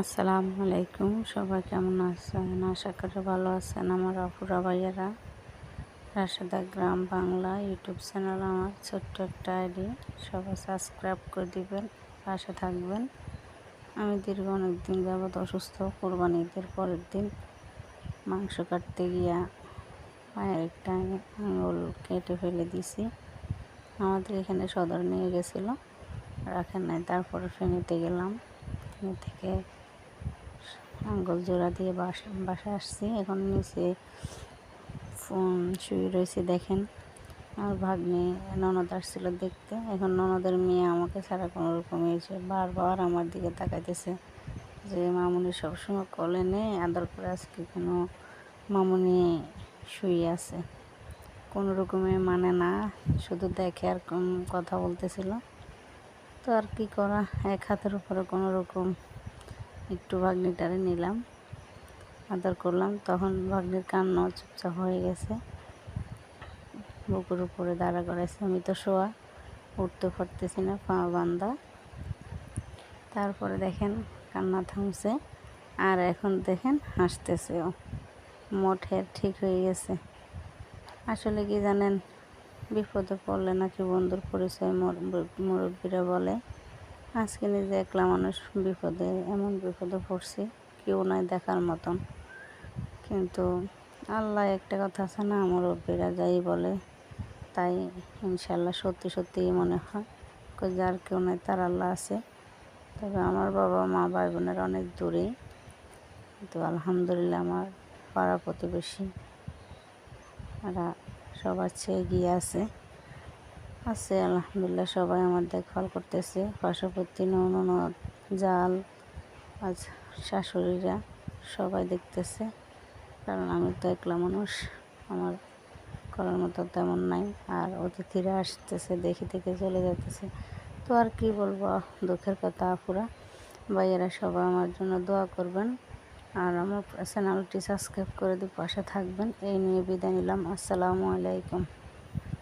আসসালামু আলাইকুম। সবাই কেমন আছেন? আশা করি ভালো আছেন আমার অপুরা ভাইয়েরা। রাশেদা গ্রাম বাংলা ইউটিউব চ্যানেল আমার ছোট্ট একটা আইডি। সবাই সাবস্ক্রাইব করে দিবেন, পাশে থাকবেন। আমি দীর্ঘ অনেক দিন যাবৎ অসুস্থ কোরবানি ঈদের পরের দিন মাংস কাটতে গিয়া পায়ের একটা আঙুল কেটে ফেলে দিছি। আমাদের এখানে সদর নিয়ে গেছিল, রাখেন নাই, তারপরে ফেনীতে গেলাম। থেকে আঙ্গুল জোড়া দিয়ে বাসা, বাসায় আসছি। এখন নিচে ফোন শুয়ে রয়েছে, দেখেন। আমার ভাগ্নে ননদ আসছিল দেখতে। এখন ননদের মেয়ে আমাকে ছাড়া কোনো রকম এসে বারবার আমার দিকে তাকাইতেছে যে, মামুনি সবসময় কলে নেই, আদর করে আজকে কেন মামুনি শুয়ে আছে? কোনো রকমে মানে না, শুধু দেখে আর কথা বলতেছিল। তো আর কি করা? এক হাতের উপরে কোনো রকম একটু ভাগ্নিটারে নিলাম। আদর করলাম, তখন ভাগ্নির কান্না চুপচাপ হয়ে গেছে। বুকুর উপরে দাঁড়া করাইছে, আমি তো শোয়া, উঠতে পারতেছি না, পা বান্দা। তারপরে দেখেন কান্না থামছে, আর এখন দেখেন হাসতেছে ও মোটের ঠিক হয়ে গেছে। আসলে কি জানেন, বিপদে পড়লে নাকি বন্ধুর পরিচয় মুরব্বীরা বলে আজকে নিজে একলা মানুষ বিপদে, এমন বিপদে পড়ছি, কেউ নাই দেখার মতন। কিন্তু আল্লাহ একটা কথা আছে না আমার অব্বিরা যাই বলে, তাই ইনশাল্লাহ সত্যি সত্যিই মনে হয়। যার কেউ নাই, তার আল্লাহ আছে। তবে আমার বাবা মা ভাই বোনের অনেক দূরেই। তো আলহামদুলিল্লাহ আমার পাড়া প্রতিবেশী, এরা সবার চেয়ে এগিয়ে আছে। আছে, আলহামদুলিল্লাহ, সবাই আমার দেখভাল করতেছে। পার্শ্ববর্তী ননদ জাল, আজ শাশুড়িরা সবাই দেখতেছে। কারণ আমি তো একলা মানুষ, আমার করার মতো তেমন নাই। আর অতিথিরা আসতেছে, দেখে দেখে চলে যেতেছে তো আর কি বলব, দুঃখের কথা আপুরা। ভাইয়েরা সবাই আমার জন্য দোয়া করবেন। আর আমার চ্যানেলটি সাবস্ক্রাইব করে দিয়ে পাশে থাকবেন। এই নিয়ে বিদায় নিলাম। আসসালামু আলাইকুম।